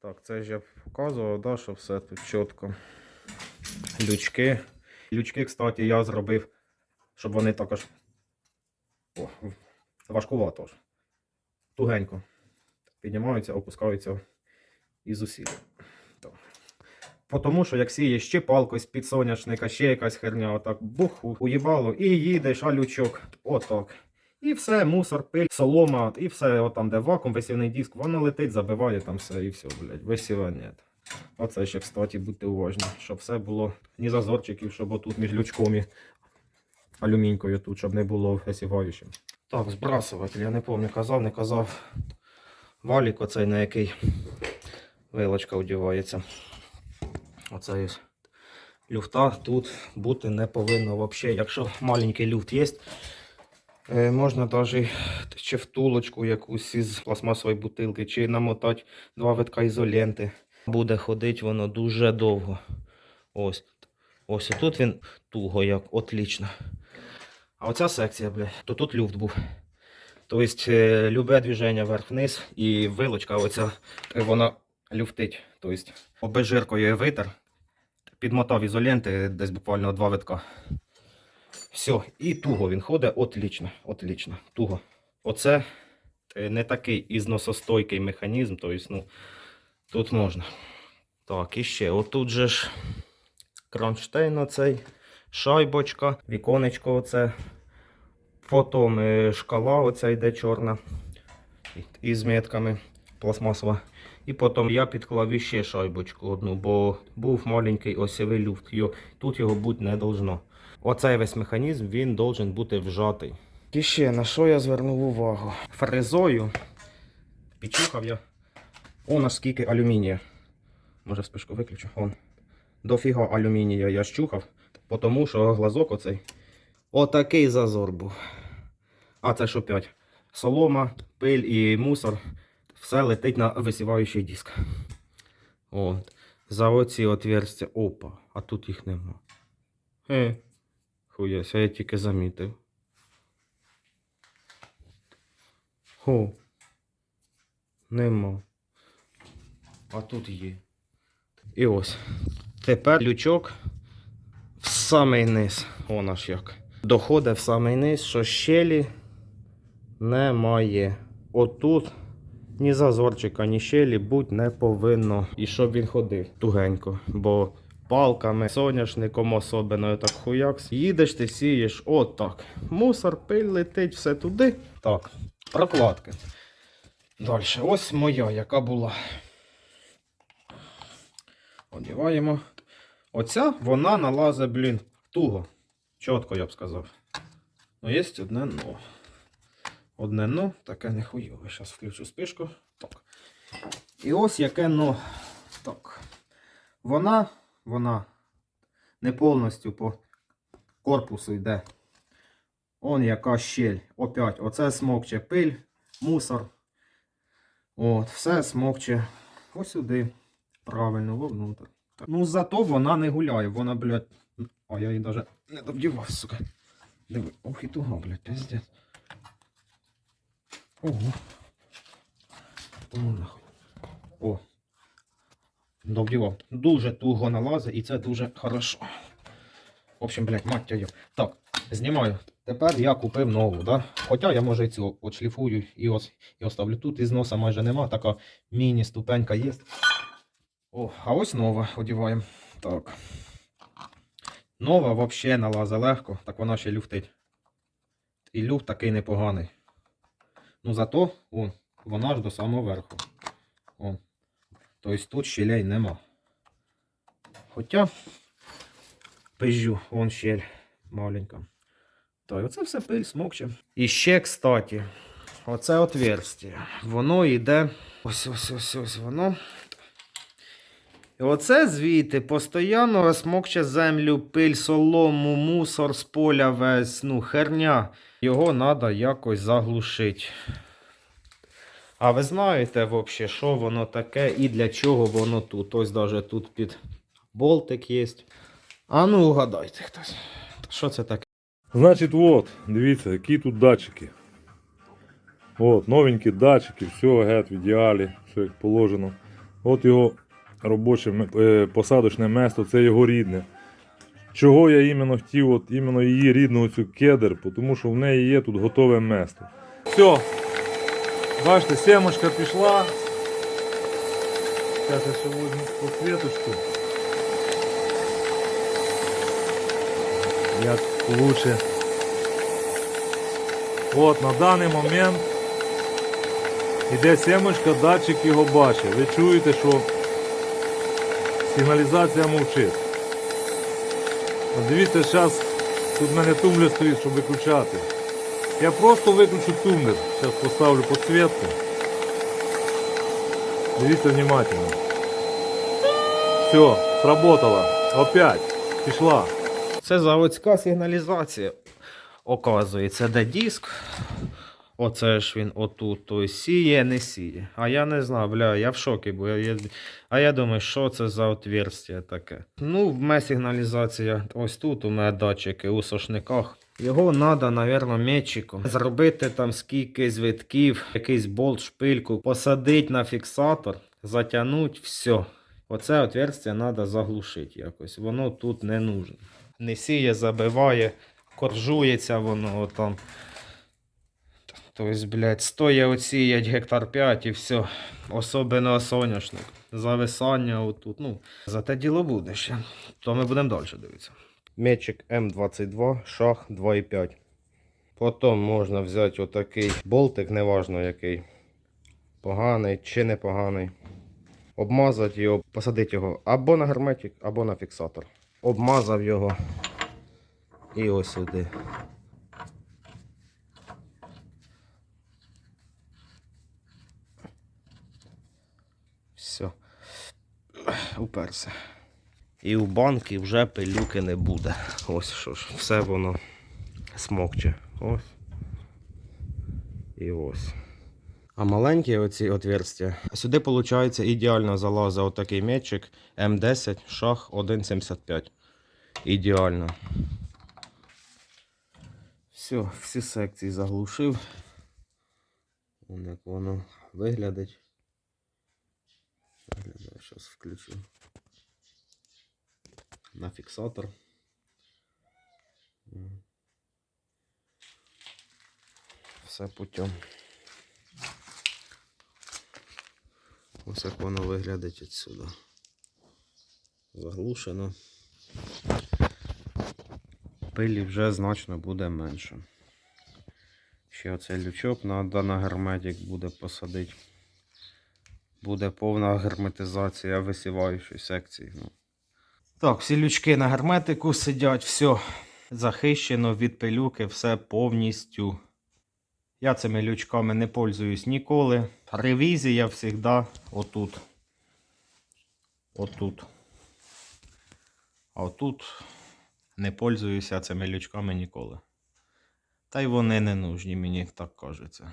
Так, це ж я показував, да, що все тут чітко. Лючки. Лючки, кстати, я зробив, щоб вони також. О, важкувато ж. Тугенько. Піднімаються, опускаються із усіх. Тому що як сієш ще палкою з-під соняшника, ще якась херня, отак бух, уїбало, і їдеш, а лючок, отак. І все, мусор, пиль, солома, і все, от там, де вакуум, висівний диск, воно летить, забиває там все і все, блядь. Висіва нет. Оце ще, кстати, будьте уважні, щоб все було ні зазорчиків, щоб отут між лючком і алюмінькою тут, щоб не було висіваючим. Так, збрасувати, я не пам'ятаю, казав, не казав. Валік оцей, на який вилочка одягається. Оце ось люфта тут бути не повинно взагалі. Якщо маленький люфт є, можна навіть чи втулочку якусь із пластмасової бутилки, чи намотати два витка ізоленти. Буде ходити воно дуже довго. Ось. Ось тут він туго, як отлично. А оця секція, бля, то тут люфт був. Тобто, е, любе движення вверх-вниз і вилочка оця, е, вона люфтить. Тобто, обезжиркою витер, підмотав ізоленти десь буквально два витка. Все, і туго він ходить, отлично, отлично, туго. Оце е, не такий ізносостойкий механізм, тобто, ну, тут можна. Так, і ще, отут же ж кронштейн оцей, шайбочка, віконечко оце. Потім е, шкала оця йде чорна із метками пластмасова. І потім я підклав іще шайбочку одну, бо був маленький осьовий люфт. Тут його бути не должно. Оцей весь механізм він должен бути вжатий. І ще на що я звернув увагу? Фрезою підчухав я. О, наскільки алюмінія. Може спишку виключу. Он. Дофіга алюмінія я щухав, тому що глазок оцей. Отакий зазор був. А це що 5? Солома, пиль і мусор. Все летить на висіваючий диск. От. За оці отверстя. Опа, а тут їх нема. Е, хуясь, а я тільки замітив. Хо. Нема. А тут є. І ось. Тепер лючок в самий низ. Вона ж як. Доходить в самий низ, що щелі немає. Отут ні зазорчика, ні щелі будь не повинно. І щоб він ходив тугенько. Бо палками, соняшником особливо так хуякс. Їдеш, ти сієш отак. Мусор, пиль летить, все туди. Так, прокладки. Далі. Ось моя, яка була. Одіваємо. Оця вона налазить, блін, туго. Чітко, я б сказав. Ну, є одне но. Одне но, таке не хуйове. Зараз включу спишку. Так. І ось яке но. Так. Вона, вона не повністю по корпусу йде. Он яка щель. Опять, оце смокче пиль, мусор. От, все смокче ось сюди. Правильно, вовнутрь. Ну, зато вона не гуляє, вона, блядь. А я її даже не довдівав, сука. Диви, ох і туга, блядь, пиздец. Ого. О. Довдівав. Дуже туго налазить і це дуже хорошо. В общем, блядь, мать його. Так, знімаю. Тепер я купив нову, да? Хоча я може і цю отшліфую і ось і оставлю тут. Із носа майже нема, така міні-ступенька є. О, а ось нова одіваємо. Так. Нова взагалі налазить легко, так вона ще люфтить. І люфт такий непоганий. Ну зато вон, вона ж до самого верху. Вон. Тобто тут щелей нема. Хоча пизжу, вон щель маленька. Так, оце все пиль смокче. І ще, кстати, оце отверстие. Воно йде. Ось ось ось ось воно. І оце звідти постійно розмокче землю, пиль, солому, мусор з поля весь, ну, херня. Його треба якось заглушити. А ви знаєте, взагалі, що воно таке і для чого воно тут? Ось навіть тут під болтик є. А ну угадайте хтось. Що це таке? Значить, от, дивіться, які тут датчики. От, новенькі датчики, все гет в ідеалі, все як положено. От його робоче е, посадочне место, це його рідне. Чого я іменно хотів, от іменно її рідну цю кедр, тому що в неї є тут готове место. Все. Бачите, семочка пішла. Зараз я ще возьму посвіточку. Як лучше. От на даний момент іде семочка, датчик його бачить. Ви чуєте, що сигналізація мовчить. От дивіться, зараз тут в мене тумблер стоїть, щоб виключати. Я просто виключу тумблер. Зараз поставлю підсвітку. Дивіться внимательно. Все, сработало. Опять. Пішла. Це заводська сигналізація. Оказується, де диск. Оце ж він отут. Тобто сіє, не сіє. А я не знаю, бля, я в шокі, бо я, а я думаю, що це за отверстие таке. Ну, в мене сигналізація ось тут, у мене датчики у сошниках. Його треба, мабуть, метчиком. Зробити там скільки звитків, якийсь болт, шпильку, посадити на фіксатор, затягнути, все. Оце отверстие треба заглушити якось. Воно тут не нужно. Не сіє, забиває, коржується воно там. Тобто, блядь, стоє оціять гектар 5 і все. Особливо соняшник. Зависання отут. Ну, зате діло буде ще. То ми будемо далі дивитися. Метчик М22, шах 2,5. Потім можна взяти отакий болтик, неважно який. Поганий чи непоганий. Обмазати його, посадити його або на герметик, або на фіксатор. Обмазав його і ось сюди. Все. Уперся. І у банки вже пилюки не буде. Ось що ж, все воно смокче. Ось. І ось. А маленькі оці отверстя. Сюди, виходить, ідеально залазить отакий м'ячик М10 шах 1,75. Ідеально. Все, всі секції заглушив. Вон як воно виглядить. Виглядає, зараз включу. На фіксатор. Все путем. Ось як воно виглядить відсюди. Заглушено. Пилі вже значно буде менше. Ще оцей лючок треба на герметик буде посадити. Буде повна герметизація висіваючої секції. Ну. Так, всі лючки на герметику сидять, все захищено від пилюки, все повністю. Я цими лючками не пользуюсь ніколи. Ревізія завжди отут. Отут. А отут не пользуюся цими лючками ніколи. Та й вони не нужні, мені так кажеться.